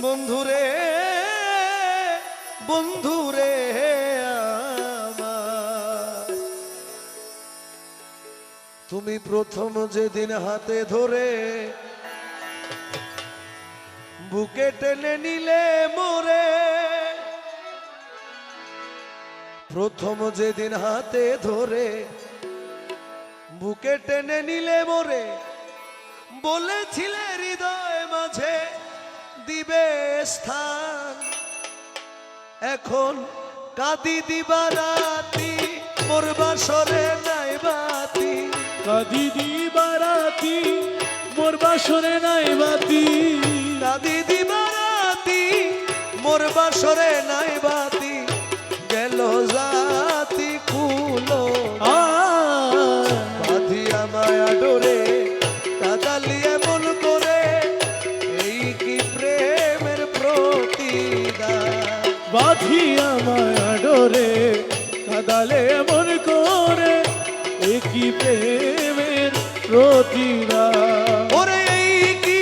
বন্ধুরে বন্ধুরে তুমি প্রথম যেদিন হাতে ধরে বুকে টেনে নিলে মোরে, প্রথম যেদিন হাতে ধরে বুকে টেনে নিলে মোরে, বলেছিলে স্থান। এখন কাদি দিবারাতি মোর বাসরে নাই বাতি। কাদি দিবারাতি মোর বাসরে নাই বাতি। কাদি দিবারাতি মোর বাসরে নাই বাতি। গেল জাতি কুলো আয় বাঁধিয়া মায়া ডোরে কাদালি বাঁধিয়া মায়া ডোরে কাদালে মন করে একই প্রেমের প্রতিরা ওরে এই কি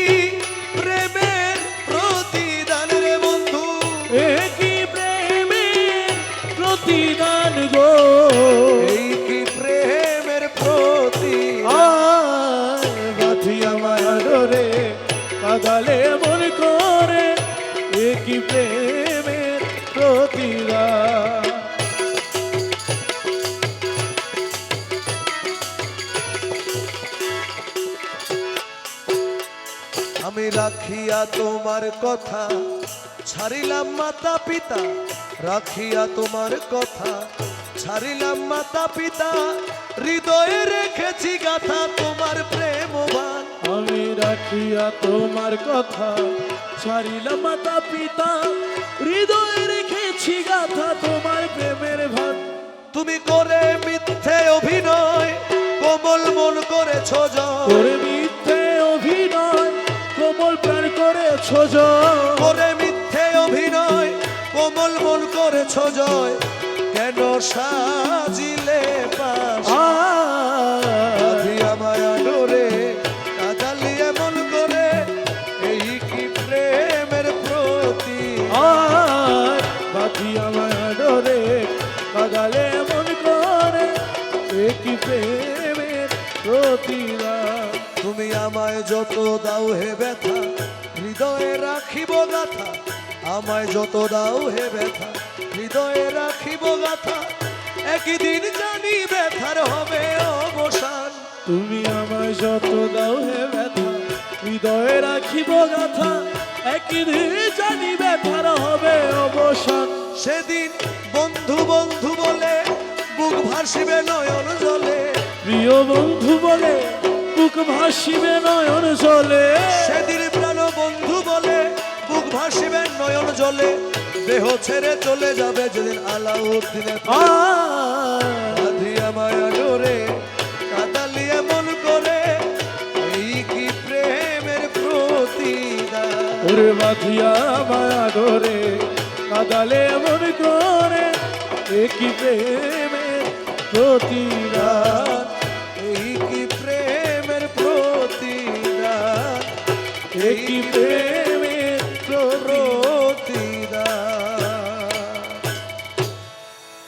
প্রেমের প্রতিদান রে বন্ধু। একই প্রেমের প্রতিদান গো। এই কি প্রেমের প্রতি বাঁধিয়া মায়া ডোরে কাদালে প্রতিরা আমি রাখিয়া তোমার কথা, ছাড়িলাম মাতা পিতা, রাখিয়া তোমার কথা, ছাড়িলাম মাতা পিতা, হৃদয়ে রেখেছি গাথা তোমার প্রেমবান। আমি রাখিয়া তোমার কথা, ছাড়িলাম মাতা পিতা, হৃদয়ে রেখেছি তোমার প্রেমের ভাত তুমি করে মিথ্যে অভিনয় কোমল মন করেছ করে মিথ্যে অভিনয় কোমল প্রাণ করেছ। করে মিথ্যে অভিনয় কোমল মন করেছ জয়। কেন সাজিলে একই প্রেমের প্রতিরা তুমি আমায় যত দাও হে ব্যথা, হৃদয়ে রাখিব গাথা। আমায় যত দাও হে ব্যথা, হৃদয়ে রাখিব গাথা। একদিন জানি ব্যথার হবে অবসান। তুমি আমায় যত দাও হে ব্যথা, হৃদয়ে রাখিব গাথা। একদিন জানি ব্যথার হবে অবসান। সেদিন বন্ধু বন্ধু বলে বুক ভাসিবে নয়ন জলে। প্রিয় বন্ধু বলে বুক ভাসিবে নয়ন জলে। সেদিন প্রাণ বন্ধু বলে বুক ভাসিবে নয়ন জলে। দেহ ছেড়ে চলে যাবে যেদিন আলাউদ্দিনের আয় রাধিয়া মায়া ডোরে কাদালি এমন করে। এই কি প্রেমের প্রতিদান? ওরে বাঁধিয়া মায়া ধরে কাদালে মন করে। একই প্রেমের প্রতিরাত এই কি প্রেমের প্রতিরাত প্রেমের